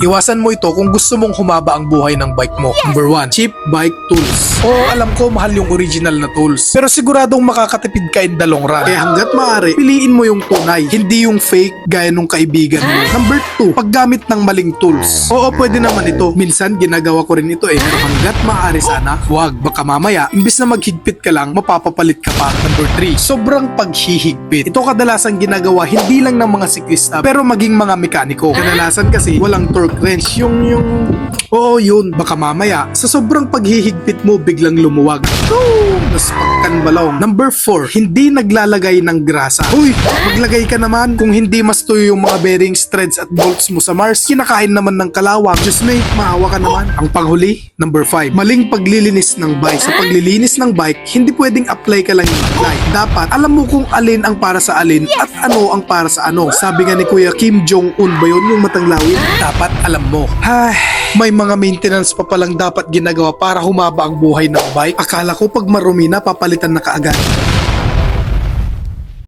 Iwasan mo ito kung gusto mong humaba ang buhay ng bike mo. Number 1, cheap bike tools. Oo, alam ko mahal yung original na tools. Pero siguradong makakatipid ka in the long run. Kaya hanggat maaari, piliin mo yung tunay, hindi yung fake gaya nung kaibigan mo. Number 2, paggamit ng maling tools. Oo, pwede naman ito. Minsan ginagawa ko rin ito eh. Pero hanggat maaari sana, huwag. Baka mamaya, imbis na maghigpit ka lang, mapapapalit ka pa. Number 3, sobrang paghihigpit. Ito kadalasan ginagawa hindi lang ng mga siklista, pero maging mga mekaniko. Kadalasan kasi walang torque wrench. Yung, yung, oo yun. Baka mamaya, sa sobrang paghihigpit mo, biglang lumuwag. Boom! Tapos pagkan balong. Number 4, hindi naglalagay ng grasa. Uy, maglagay ka naman. Kung hindi mas tuyo yung mga bearings, threads at bolts mo sa Mars, kinakain naman ng kalawang. Just mate, maawa ka naman. Ang panghuli, number 5, maling paglilinis ng bike. Sa paglilinis ng bike, hindi pwedeng apply ka lang yung apply. Dapat, alam mo kung alin ang para sa alin at ano ang para sa ano. Sabi nga ni Kuya Kim Jong-un ba yun yung matanglawin? Dapat alam mo. Ay, may mga maintenance pa palang dapat ginagawa para humaba ang buhay ng bike. Akala ko pag marumi na, papalitan na kaagad.